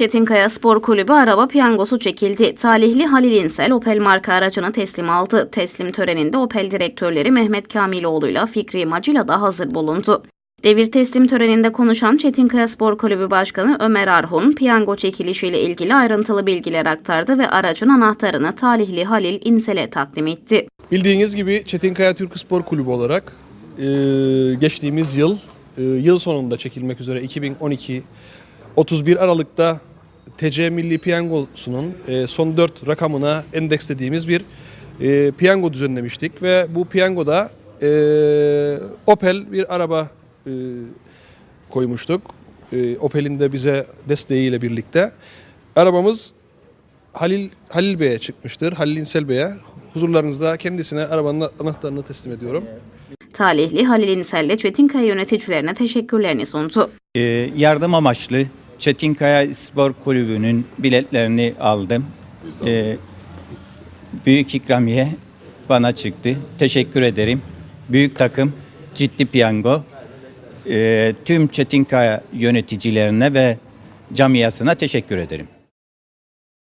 Çetinkaya Spor Kulübü araba piyangosu çekildi. Talihli Halil İnsel Opel marka aracını teslim aldı. Teslim töreninde Opel direktörleri Mehmet Kamiloğlu'yla Fikri Macila da hazır bulundu. Devir teslim töreninde konuşan Çetinkaya Spor Kulübü Başkanı Ömer Arhun, piyango çekilişiyle ilgili ayrıntılı bilgiler aktardı ve aracın anahtarını talihli Halil İnsel'e takdim etti. Bildiğiniz gibi Çetinkaya Türk Spor Kulübü olarak e, geçtiğimiz yıl e, yıl sonunda çekilmek üzere 2012 31 Aralık'ta TC Milli Piyangosu'nun e, son 4 rakamına endekslediğimiz bir e, piyango düzenlemiştik ve bu piyangoda e, Opel bir araba e, koymuştuk. E, Opel'in de bize desteğiyle birlikte. Arabamız Halil Halil Bey'e çıkmıştır. Halil İnsel Bey'e. Huzurlarınızda kendisine arabanın anahtarını teslim ediyorum. Talihli Halil İnsel de Çetinkaya yöneticilerine teşekkürlerini sundu. Ee, yardım amaçlı Çetinkaya Spor Kulübü'nün biletlerini aldım. Ee, büyük ikramiye bana çıktı. Teşekkür ederim. Büyük takım, ciddi piyango. Ee, tüm Çetinkaya yöneticilerine ve camiasına teşekkür ederim.